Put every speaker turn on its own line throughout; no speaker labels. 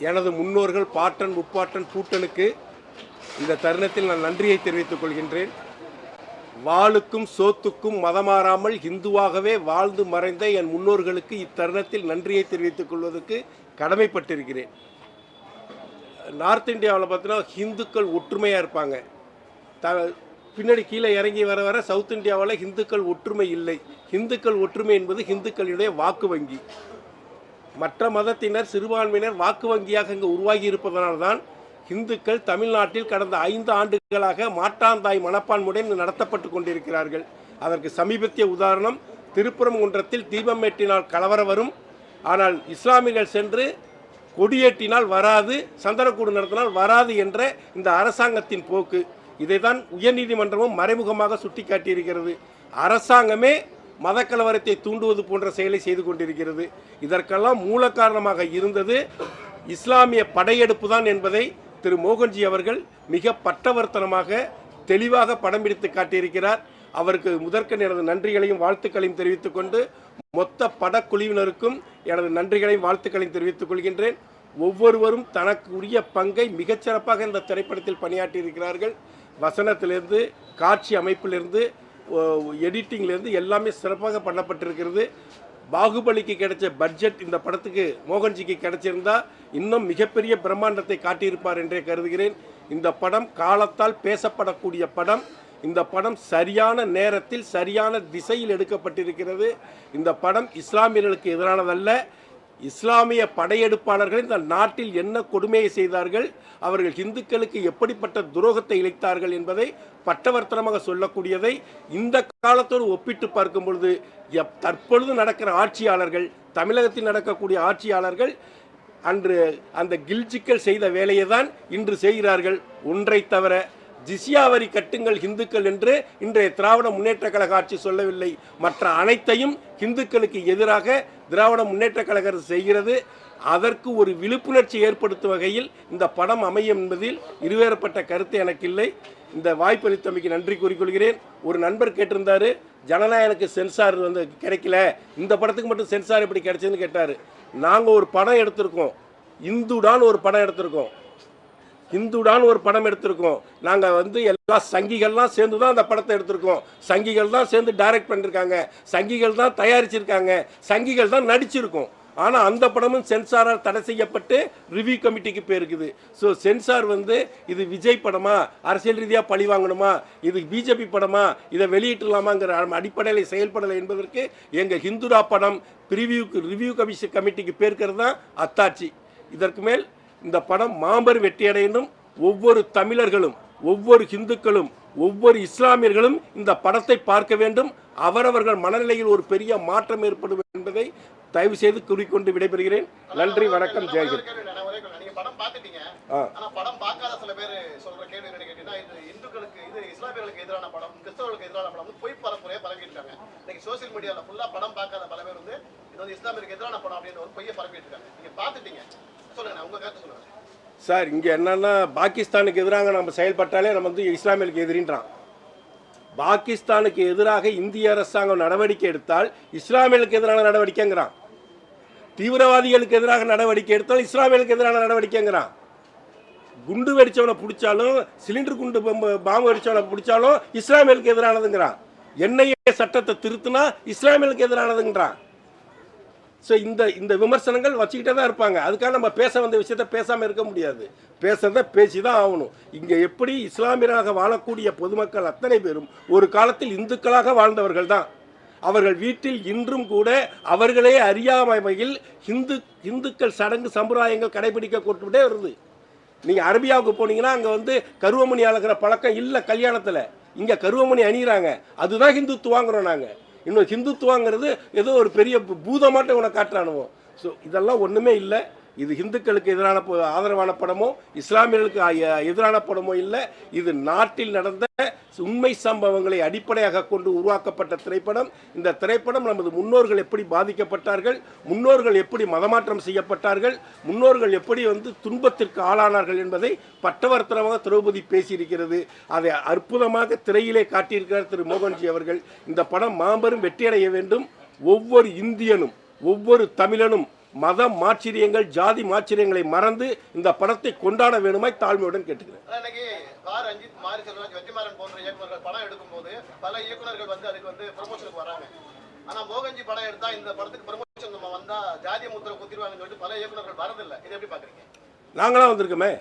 எனது முன்னோர்கள் பாட்டன் முப்பாட்டன் பூட்டனுக்கு இந்த தருணத்தில் நான் நன்றியை தெரிவித்துக் கொள்கின்றேன். வாளுக்கும் சோத்துக்கும் மதமாறாமல் இந்துவாகவே வாழ்ந்து மறைந்த என் முன்னோர்களுக்கு இத்தருணத்தில் நன்றியை தெரிவித்துக் கொள்வதற்கு கடமைப்பட்டிருக்கிறேன். நார்த் இந்தியாவில் பார்த்தீங்கன்னா ஹிந்துக்கள் ஒற்றுமையாக இருப்பாங்க. த பின்னாடி கீழே இறங்கி வர வர சவுத் இந்தியாவில் ஹிந்துக்கள் ஒற்றுமை இல்லை. ஹிந்துக்கள் ஒற்றுமை என்பது ஹிந்துக்களுடைய வாக்கு வங்கி. மற்ற மதத்தினர் சிறுபான்மையினர் வாக்கு வங்கியாக இங்கு உருவாகி இருப்பதனால்தான் இந்துக்கள் தமிழ்நாட்டில் கடந்த ஐந்து ஆண்டுகளாக மாட்டாந்தாய் மனப்பான்முடன் நடத்தப்பட்டு கொண்டிருக்கிறார்கள். அதற்கு சமீபத்திய உதாரணம் திருப்பரங்குன்றத்தில் தீபம் ஏற்றினால் கலவர வரும். ஆனால் இஸ்லாமியர்கள் சென்று கொடியேற்றினால் வராது சந்தனக்கூடு நடத்தினால் வராது என்ற இந்த அரசாங்கத்தின் போக்கு. இதைதான் உயர்நீதிமன்றமும் மறைமுகமாக சுட்டிக்காட்டியிருக்கிறது. அரசாங்கமே மதக்கலவரத்தை தூண்டுவது போன்ற செயலை செய்து கொண்டிருக்கிறது. இதற்கெல்லாம் மூல காரணமாக இருந்தது இஸ்லாமிய படையெடுப்பு தான் என்பதை திரு மோகன்ஜி அவர்கள் மிக பட்டவர்த்தனமாக தெளிவாக படம் பிடித்து காட்டியிருக்கிறார். அவருக்கு முதற்கண் எனது நன்றிகளையும் வாழ்த்துக்களையும் தெரிவித்துக் கொண்டு மொத்த படக்குழுவினருக்கும் எனது நன்றிகளையும் வாழ்த்துக்களையும் தெரிவித்துக் கொள்கின்றேன். ஒவ்வொருவரும் தனக்கு உரிய பங்கை மிகச்சிறப்பாக இந்த திரைப்படத்தில் பணியாற்றியிருக்கிறார்கள். வசனத்திலிருந்து காட்சி அமைப்பிலிருந்து எடிட்டிங்லேருந்து எல்லாமே சிறப்பாக பண்ணப்பட்டிருக்கிறது. பாகுபலிக்கு கிடைச்ச பட்ஜெட் இந்த படத்துக்கு மோகன்ஜிக்கு கிடைச்சிருந்தா இன்னும் மிகப்பெரிய பிரம்மாண்டத்தை காட்டியிருப்பார் என்றே கருதுகிறேன். இந்த படம் காலத்தால் பேசப்படக்கூடிய படம். இந்த படம் சரியான நேரத்தில் சரியான திசையில் எடுக்கப்பட்டிருக்கிறது. இந்த படம் இஸ்லாமியர்களுக்கு எதிரானதல்ல. இஸ்லாமிய படையெடுப்பாளர்கள் இந்த நாட்டில் என்ன கொடுமையை செய்தார்கள் அவர்கள் இந்துக்களுக்கு எப்படிப்பட்ட துரோகத்தை இழைத்தார்கள் என்பதை பட்டவர்த்தனமாக சொல்லக்கூடியதை இந்த காலத்தோடு ஒப்பிட்டு பார்க்கும் பொழுது எப்- தற்பொழுது நடக்கிற ஆட்சியாளர்கள் தமிழகத்தில் நடக்கக்கூடிய ஆட்சியாளர்கள் அன்று அந்த கில்ஜிக்கள் செய்த வேலையை தான் இன்று செய்கிறார்கள். ஒன்றை தவிர ஜிசியா வரி கட்டுங்கள் இந்துக்கள் என்று இன்றைய திராவிட முன்னேற்ற கழக ஆட்சி சொல்லவில்லை. மற்ற அனைத்தையும் இந்துக்களுக்கு எதிராக திராவிட முன்னேற்ற கழக அரசு செய்கிறது. அதற்கு ஒரு விழிப்புணர்ச்சி ஏற்படுத்தும் வகையில் இந்த படம் அமையும் என்பதில் இருவேறுபட்ட கருத்து எனக்கு இல்லை இந்த வாய்ப்பளித்தமைக்கு நன்றி கூறிக்கொள்கிறேன். ஒரு நண்பர் கேட்டிருந்தார் ஜனநாயகனுக்கு சென்சார் வந்து கிடைக்கல. இந்த படத்துக்கு மட்டும் சென்சார் எப்படி கிடைச்சதுன்னு கேட்டார். நாங்கள் ஒரு படம் எடுத்திருக்கோம். இந்துடான்னு ஒரு படம் எடுத்திருக்கோம். இந்துடான்னு ஒரு படம் எடுத்திருக்கோம். நாங்கள் வந்து எல்லா சங்கிகள்லாம் சேர்ந்து தான் அந்த படத்தை எடுத்திருக்கோம். சங்கிகள் தான் சேர்ந்து டைரக்ட் பண்ணியிருக்காங்க சங்கிகள் தான் தயாரிச்சிருக்காங்க. சங்கிகள் தான் நடிச்சிருக்கோம். ஆனால் அந்த படமும் சென்சாரால் தடை செய்யப்பட்டு ரிவ்யூ கமிட்டிக்கு போயிருக்குது. ஸோ சென்சார் வந்து இது விஜய் படமா? அரசியல் ரீதியாக பழி வாங்கணுமா? இது பிஜேபி படமா? இதை வெளியிட்டலாமாங்கிற அடிப்படையில் செயல்படலை என்பதற்கு எங்கள் ஹிந்துரா படம் ப்ரிவியூக்கு ரிவ்யூ கமிஷன் கமிட்டிக்கு போயிருக்கிறது தான் அத்தாட்சி. இதற்கு மேல் இந்த படம் மாபெரும் வெற்றியடையணும் ஒவ்வொரு தமிழர்களும் ஒவ்வொரு இந்துக்களும் ஒவ்வொரு இஸ்லாமியர்களும் இந்த படத்தை பார்க்க வேண்டும். அவரவர்கள் மனநிலையில் ஒரு பெரிய மாற்றம் ஏற்படும் என்பதை தயவு செய்து கூறிக்கொண்டு விடைபெறுகிறேன். நன்றி வணக்கம் ஜெயகிர்
கேள்வி நான் ஒரே கேள்வி. நீங்க படம். ஆனா படம் பார்க்காத சில பேர் சொல்ற கேள்வி என்ன கேட்டீங்கன்னா இது இந்துக்களுக்கு இது இஸ்லாமியர்களுக்கு எதிரான படம் கிறிஸ்தவர்களுக்கு எதிரான படம் பொய் பரப்புரையா பரப்பிட்டு இருக்காங்க இன்னைக்கு சோசியல் மீடியால ஃபுல்லா படம் பார்க்காத பல பேர் வந்து இது வந்து இஸ்லாமியருக்கு எதிரான படம் அப்படின்னு ஒரு பொய்யை பரப்பிட்டு இருக்காங்க நீங்க பார்த்துட்டீங்க. சொல்லுங்க உங்க கருத்து சொல்லுங்க
சார் இங்கே என்னன்னா பாகிஸ்தானுக்கு எதிராக நம்ம செயல்பட்டாலே நம்ம வந்து இஸ்லாமியர்களுக்கு எதிரின்றான். பாகிஸ்தானுக்கு எதிராக இந்திய அரசாங்கம் நடவடிக்கை எடுத்தால் இஸ்லாமியர்களுக்கு எதிரான நடவடிக்கைங்கிறான். தீவிரவாதிகளுக்கு எதிராக நடவடிக்கை எடுத்தால் இஸ்லாமியர்களுக்கு எதிரான நடவடிக்கைங்கிறான். குண்டு வெடிச்சவனை பிடிச்சாலும் சிலிண்டர் குண்டு பாம்பு வெடிச்சவனை பிடிச்சாலும் இஸ்லாமியர்களுக்கு எதிரானதுங்கிறான். என்ஐஏ சட்டத்தை திருத்தினா இஸ்லாமியர்களுக்கு எதிரானதுங்கிறான். ஸோ இந்த இந்த விமர்சனங்கள் வச்சுக்கிட்டே தான் இருப்பாங்க. அதுக்காக நம்ம பேச வந்த விஷயத்த பேசாமல் இருக்க முடியாது. பேசுறத பேசி தான் ஆகணும். இங்கே எப்படி இஸ்லாமியராக வாழக்கூடிய பொதுமக்கள் அத்தனை பேரும் ஒரு காலத்தில் இந்துக்களாக வாழ்ந்தவர்கள் தான். அவர்கள் வீட்டில் இன்றும் கூட அவர்களே அறியாமையில் இந்து இந்துக்கள் சடங்கு சம்பிரதாயங்கள் கடைபிடிக்க கொண்டுட்டே வருது. நீங்கள் அரபியாவுக்கு போனீங்கன்னா அங்கே வந்து கருவமணி அழகிற பழக்கம் இல்லை கல்யாணத்தில். இங்கே கருவமணி அணிகிறாங்க அதுதான் ஹிந்துத்துவாங்கிறோம் நாங்கள் இன்னும் ஹிந்துத்துவாங்கிறது ஏதோ ஒரு பெரிய பூ- பூதமாட்டம் உனக்கு காட்டுறானுவோம் ஸோ இதெல்லாம் ஒன்றுமே இல்லை. இது இந்துக்களுக்கு எதிரான ப- ஆதரவான படமோ இஸ்லாமியர்களுக்கு எதிரான படமோ இல்லை. இது நாட்டில் நடந்த உண்மை சம்பவங்களை அடிப்படையாக கொண்டு உருவாக்கப்பட்ட திரைப்படம். இந்த திரைப்படம் நமது முன்னோர்கள் எப்படி பாதிக்கப்பட்டார்கள் முன்னோர்கள் எப்படி மதமாற்றம் செய்யப்பட்டார்கள் முன்னோர்கள் எப்படி வந்து துன்பத்திற்கு ஆளானார்கள் என்பதை பட்டவர்த்தனமாக திரௌபதி பேசியிருக்கிறது. அதை அற்புதமாக திரையிலே காட்டியிருக்கிறார் திரு மோகன்ஜி அவர்கள். இந்த படம் மாபெரும் வெற்றியடைய வேண்டும். ஒவ்வொரு இந்தியனும் ஒவ்வொரு தமிழனும் மத மாச்சரியங்கள் ஜாதி மாச்சரியங்களை மறந்து இந்த படத்தை கொண்டாட வேணுமாய் தாழ்மையுடன் கேட்டுக்கிறேன்.
ஆனா இன்னைக்கு வா ரஞ்சித் மாரி செல்வராஜ் வெற்றிமாறன் போன்ற இயக்குனர்கள் படம் எடுக்கும்போது பல இயக்குனர்கள் வந்து அதுக்கு வந்து ப்ரமோஷனுக்கு வராங்க. ஆனா மோகன்ஜி படம் எடுத்தா இந்த படத்துக்கு ப்ரமோஷன் நம்ம வந்தா ஜாதிய முத்திரை குத்திடுவாங்கன்னு சொல்லிட்டு பல இயக்குனர்கள் வரதில்லை. இதை எப்படி பாக்குறீங்க?
நாங்களாம் வந்திருக்கோமே.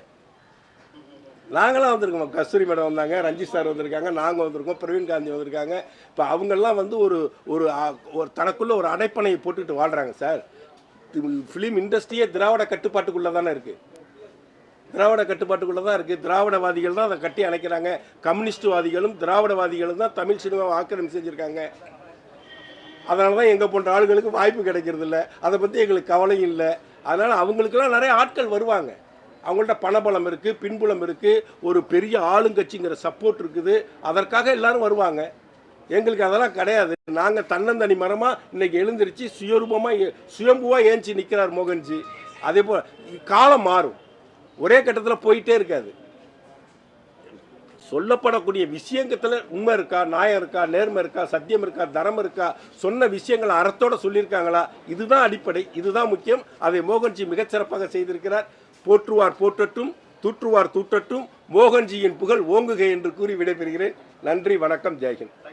நாங்களாம் வந்திருக்கோம். கஸ்தூரி மேடம் வந்தாங்க ரஞ்சித் சார் வந்திருக்காங்க நாங்கள் வந்திருக்கோம் பிரவீன் காந்தி வந்திருக்காங்க. இப்போ அவங்கெல்லாம் வந்து ஒரு ஒரு தனக்குள்ள ஒரு அடைப்பணையை போட்டுக்கிட்டு வாழ்கிறாங்க சார். ஃபிலிம் இண்டஸ்ட்ரியே திராவிட கட்டுப்பாட்டுக்குள்ளே தானே இருக்குது திராவிட கட்டுப்பாட்டுக்குள்ளே தான் இருக்குது திராவிடவாதிகள் தான் அதை கட்டி அணைக்கிறாங்க. கம்யூனிஸ்ட்வாதிகளும் திராவிடவாதிகளும் தான் தமிழ் சினிமாவை ஆக்கிரமி செஞ்சுருக்காங்க. அதனால தான் எங்கள் போன்ற ஆளுகளுக்கு வாய்ப்பு கிடைக்கிறதில்ல. அதை பற்றி எங்களுக்கு கவலையும் இல்லை. அதனால் அவங்களுக்கெல்லாம் நிறைய ஆட்கள் வருவாங்க. அவங்கள்ட்ட பணபலம் இருக்குது பின்புலம் இருக்குது ஒரு பெரிய ஆளுங்கட்சிங்கிற சப்போர்ட் இருக்குது. அதற்காக எல்லோரும் வருவாங்க. எங்களுக்கு அதெல்லாம் கிடையாது. நாங்கள் தன்னந்தனி மரமாக இன்னைக்கு எழுந்திருச்சு சுயரூபமாக சுயம்புவாக ஏஞ்சி நிற்கிறார் மோகன்ஜி. அதே போல் காலம் மாறும். ஒரே கட்டத்தில் போயிட்டே இருக்காது. சொல்லப்படக்கூடிய விஷயங்கத்தில் உண்மை இருக்கா நியாயம் இருக்கா நேர்மை இருக்கா சத்தியம் இருக்கா தரம் இருக்கா சொன்ன விஷயங்களை அறத்தோட சொல்லியிருக்காங்களா? இதுதான் அடிப்படை இதுதான் முக்கியம். அதை மோகன்ஜி மிகச்சிறப்பாக செய்திருக்கிறார். போற்றுவார் போற்றட்டும் தூற்றுவார் தூற்றட்டும் மோகன்ஜியின் புகழ் ஓங்குகை என்று கூறி விடைபெறுகிறேன். நன்றி வணக்கம் ஜெயஹிந்த்.